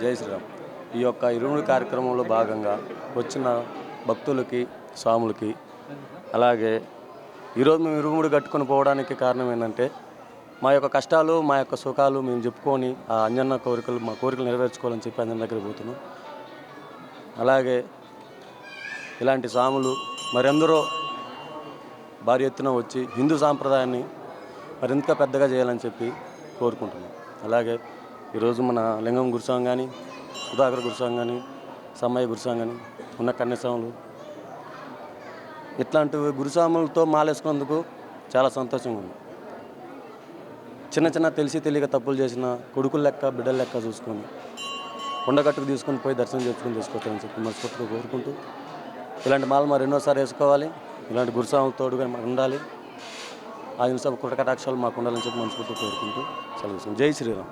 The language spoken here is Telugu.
జై శ్రీరామ్. ఈ యొక్క ఇరుముడి కార్యక్రమంలో భాగంగా వచ్చిన భక్తులకి స్వాములకి అలాగే ఈరోజు మేము ఇరుముడి కట్టుకొని పోవడానికి కారణం ఏంటంటే మా యొక్క కష్టాలు మా యొక్క సుఖాలు మేము చెప్పుకొని ఆ అంజన్న కోరికలు మా కోరికలు నెరవేర్చుకోవాలని చెప్పి అంజన్న దగ్గరికి పోతున్నాం. అలాగే ఇలాంటి స్వాములు మరెందరో భారీ ఎత్తున వచ్చి హిందూ సాంప్రదాయాన్ని మరింత పెద్దగా చేయాలని చెప్పి కోరుకుంటున్నాం. అలాగే ఈరోజు మన లింగం గురుస్వామి కానీ సుధాకర్ గురుస్వామి కానీ సమ్మయ్య గురుస్వామి కానీ ఉన్న కన్యస్వాములు. ఇట్లాంటి గురుస్వాములతో మాలేసుకున్నందుకు చాలా సంతోషంగా ఉంది. చిన్న చిన్న తెలిసి తెలియక తప్పులు చేసిన కొడుకుల లెక్క బిడ్డల లెక్క చూసుకొని కొండగట్టుకు తీసుకొని పోయి దర్శనం చేసుకొని తీసుకోవచ్చని చెప్పి మనస్ఫూర్తిగా కోరుకుంటూ ఇలాంటి మాలు మరి ఎన్నోసారి వేసుకోవాలి. ఇలాంటి గురుస్వాముల తోడుగా ఉండాలి. ఆ హింస కుటకటాక్షాలు మాకు ఉండాలని చెప్పి మనస్ఫూర్తిగా కోరుకుంటూ సెలవు తీసుకుంటాం. జై శ్రీరామ్.